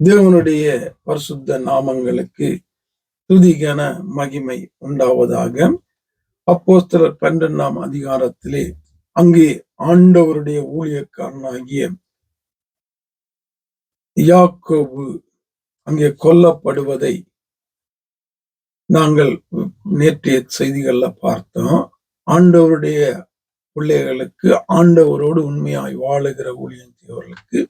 தேவனுடைய பரிசுத்த நாமங்களுக்கு துதிகன மகிமை உண்டாவதாக. அப்போஸ்தலர் பன்னெண்டாம் அதிகாரத்திலே அங்கே ஆண்டவருடைய ஊழியக்காரனாகிய யாக்கோபு அங்கே கொல்லப்படுவதை நாங்கள் நேற்றைய செய்திகள்ல பார்த்தோம். ஆண்டவருடைய பிள்ளைகளுக்கு ஆண்டவரோடு உண்மையாய் வாழுகிற ஊழியம் செய்வர்களுக்கு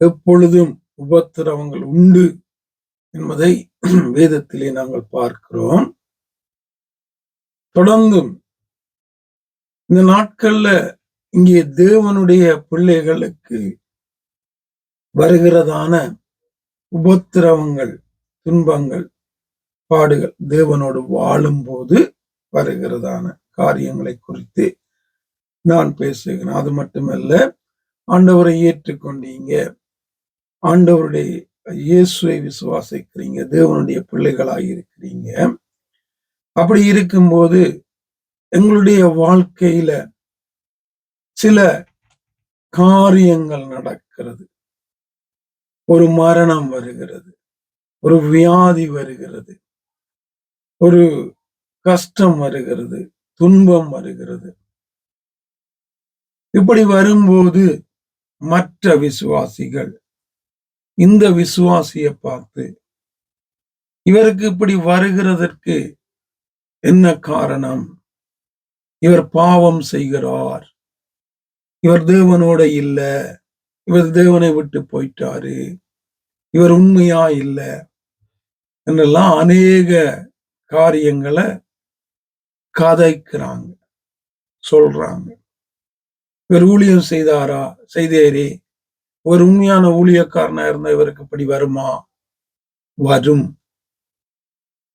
எப்பொழுதும் உபத்திரவங்கள் உண்டு என்பதை வேதத்திலே நாங்கள் பார்க்கிறோம். தொடர்ந்தும் இந்த நாட்கள்ல இங்கே தேவனுடைய பிள்ளைகளுக்கு வருகிறதான உபத்திரவங்கள் துன்பங்கள் பாடுகள் தேவனோடு வாழும்போது வருகிறதான காரியங்களை குறித்து நான் பேசுகிறேன். அது மட்டுமல்ல ஆண்டவரை ஏற்றுக்கொண்டீங்க. ஆண்டவருடைய இயேசுவை விசுவாசிக்கிறீங்க தேவனுடைய பிள்ளைகளாக இருக்கிறீங்க அப்படி இருக்கும்போது எங்களுடைய வாழ்க்கையில சில காரியங்கள் நடக்கிறது. ஒரு மரணம் வருகிறது ஒரு வியாதி வருகிறது ஒரு கஷ்டம் வருகிறது துன்பம் வருகிறது. இப்படி வரும்போது மற்ற விசுவாசிகள் இந்த விசுவாசியை பார்த்து இவருக்கு இப்படி வருகிறதற்கு என்ன காரணம்? இவர் பாவம் செய்கிறார். இவர் தேவனோட இல்ல. இவர் தேவனை விட்டு போயிட்டாரு. இவர் உண்மையா இல்ல? என்றெல்லாம் அநேக காரியங்களை கதைக்கிறாங்க சொல்றாங்க. இவர் ஊழியம் செய்தாரா? செய்தேரே. ஒரு உண்மையான ஊழியக்காரனா இருந்தா இவருக்கு இப்படி வருமா? வரும்.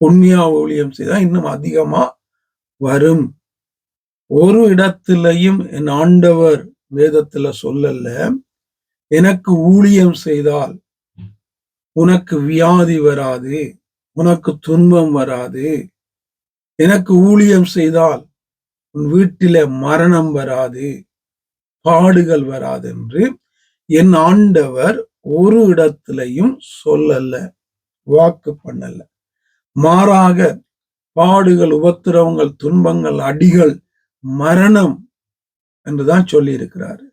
உண்மையா ஊழியம் செய்தா இன்னும் அதிகமா வரும். ஒரு இடத்திலையும் என் ஆண்டவர் வேதத்துல சொல்லல. எனக்கு ஊழியம் செய்தால் உனக்கு வியாதி வராது உனக்கு துன்பம் வராது. எனக்கு ஊழியம் செய்தால் உன் வீட்டில மரணம் வராது பாடுகள் வராது என்று என் ஆண்டவர் ஒரு இடத்திலையும் சொல்லல வாக்கு பண்ணல. மாறாக பாடுகள் உபத்திரவங்கள் துன்பங்கள் அடிகள் மரணம் என்றுதான் சொல்லி இருக்கிறாரு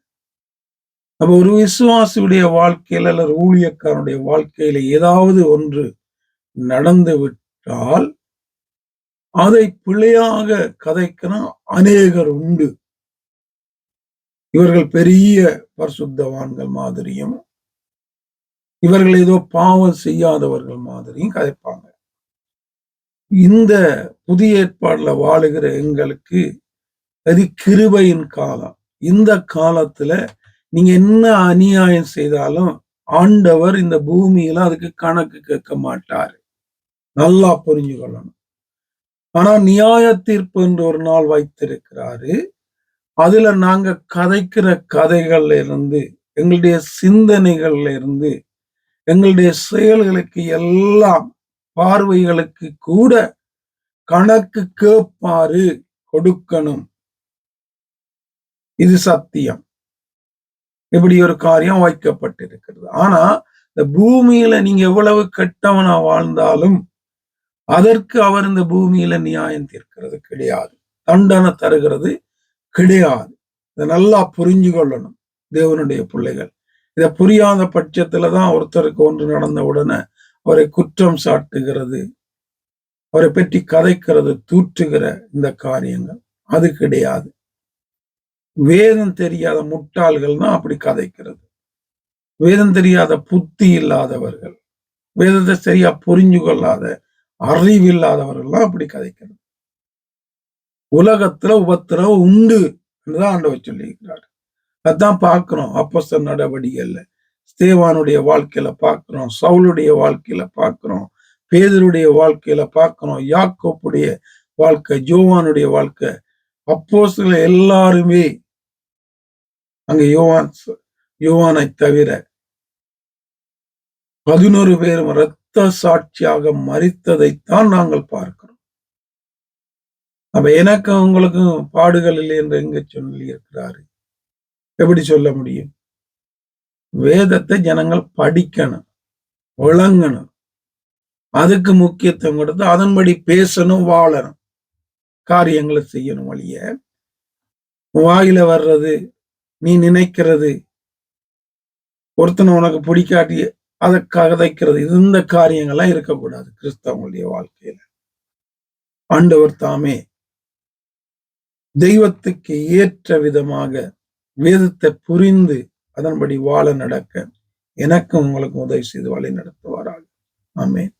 அப்ப ஒரு விசுவாசியுடைய வாழ்க்கையில அல்லது ஊழியக்காரனுடைய வாழ்க்கையில ஏதாவது ஒன்று நடந்து விட்டால் அதை பிழையாக கதைக்கணும் அநேகர் உண்டு. இவர்கள் பெரிய பரிசுத்தவான்கள் மாதிரியும் இவர்கள் ஏதோ பாவம் செய்யாதவர்கள் மாதிரியும் கதைப்பாங்க. இந்த புதிய ஏற்பாடுல வாழுகிற எங்களுக்கு அது கிருபையின் காலம். இந்த காலத்துல நீங்க என்ன அநியாயம் செய்தாலும் ஆண்டவர் இந்த பூமியில அதுக்கு கணக்கு கேட்க மாட்டாரு. நல்லா புரிஞ்சு கொள்ளணும் ஆனா நியாய தீர்ப்பு என்று ஒரு நாள் வைத்திருக்கிறாரு. அதுல நாங்க கதைக்கிற கதைகள்ல இருந்து எங்களுடைய சிந்தனைகள்ல இருந்து எங்களுடைய செயல்களுக்கு எல்லாம் பார்வைகளுக்கு கூட கணக்கு கேட்பாரு கொடுக்கணும். இது சத்தியம். இப்படி ஒரு காரியம் வைக்கப்பட்டிருக்கிறது. ஆனா இந்த பூமியில நீங்க எவ்வளவு கெட்டவனா வாழ்ந்தாலும் அதற்கு அவர் இந்த பூமியில நியாயம் தீர்க்கிறது கிடையாது. தண்டனை தருகிறது கிடையாது. இதை நல்லா புரிஞ்சு கொள்ளணும். தேவனுடைய பிள்ளைகள். இதை புரியாத பட்சத்துலதான் ஒருத்தருக்கு ஒன்று நடந்த உடனே அவரை குற்றம் சாட்டுகிறது. அவரை பற்றி கதைக்கிறது தூற்றுகிற இந்த காரியங்கள். அது கிடையாது. வேதம் தெரியாத முட்டாள்கள் தான் அப்படி கதைக்கிறது. வேதம் தெரியாத புத்தி இல்லாதவர்கள் வேதத்தை சரியா புரிஞ்சு கொள்ளாத அறிவில்லாதவர்கள்லாம் அப்படி கதைக்கிறது. உலகத்துல உபத்திரவம் உண்டு என்றுதான் ஆண்டவர் சொல்லியிருக்கிறார். அதான் பார்க்கிறோம் அப்பச நடவடிக்கைகள்ல. ஸ்தேவானுடைய வாழ்க்கையில பார்க்கிறோம் சவுளுடைய வாழ்க்கையில பார்க்கிறோம் பேதருடைய வாழ்க்கையில பார்க்கிறோம் யாக்கோப்புடைய வாழ்க்கை ஜோவானுடைய வாழ்க்கை. அப்போ சில எல்லாருமே அங்க யோவான் யோவானை தவிர பதினோரு பேரும் இரத்த சாட்சியாக மறித்ததைத்தான் நாங்கள் பார்க்கிறோம். அப்ப எனக்கும் உங்களுக்கும் பாடுகள் இல்லை என்று எங்க சொல்லி இருக்கிறாரு எப்படி சொல்ல முடியும்? வேதத்தை ஜனங்கள் படிக்கணும் விளங்கணும் அதுக்கு முக்கியத்துவம் கொடுத்து அதன்படி பேசணும் வாழணும். காரியங்களை செய்யணும் வழிய. வாயில வர்றது நீ நினைக்கிறது. ஒருத்தனை உனக்கு பிடிக்காட்டி அதை கதைக்கிறது. இந்த காரியங்கள்லாம் இருக்கக்கூடாது கிறிஸ்தவங்களுடைய வாழ்க்கையில. ஆண்டவர் தாமே தெய்வத்துக்கு ஏற்ற விதமாக வேதத்தை புரிந்து அதன்படி வாழ நடக்க. எனக்கும் உங்களுக்கும் உதவி செய்து வழி நடத்துவாராக ஆமேன்.